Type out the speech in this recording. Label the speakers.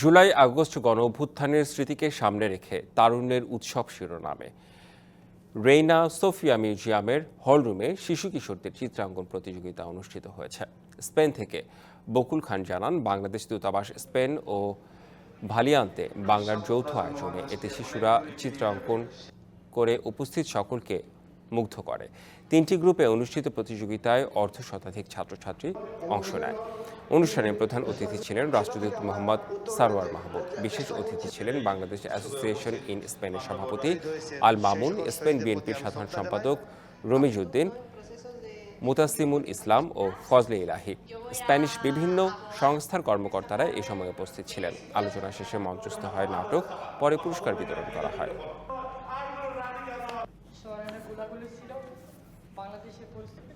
Speaker 1: July August গণ অভ্যুত্থানের স্মৃতিকে সামনে রেখে তারুণ্যের উৎসব শিরোনামে। রেইনা সোফিয়া মিউজিয়ামের হলরুমে শিশু কিশোরদের চিত্রাঙ্কন প্রতিযোগিতা অনুষ্ঠিত হয়েছে। স্পেন থেকে বকুল খান জানান, বাংলাদেশ দূতাবাস স্পেন ও ভালিয়ান্তে বাংলার যৌথ আয়োজনে এতে শিশুরা চিত্রাঙ্কন করে উপস্থিত সকলকে মুগ্ধ করে। তিনটি গ্রুপে অনুষ্ঠিত প্রতিযোগিতায় অর্ধ শতাধিক ছাত্রছাত্রী অংশ নেয়। অনুষ্ঠানে প্রধান অতিথি ছিলেন রাষ্ট্রদূত মোহাম্মদ সারোয়ার মাহবুব বিশেষ অতিথি ছিলেন বাংলাদেশ অ্যাসোসিয়েশন ইন স্পেনের সভাপতি আল মামুন, স্পেন বিএনপির সাধারণ সম্পাদক রমিজউদ্দিন মুতাসিমুল ইসলাম ও ফজলে ইলাহি। স্প্যানিশ বিভিন্ন সংস্থার কর্মকর্তারা এ সময় উপস্থিত ছিলেন। আলোচনা শেষে মঞ্চস্থ হয় নাটক, পরে পুরস্কার বিতরণ করা হয়।
Speaker 2: বাংলাদেশের পরিস্থিতি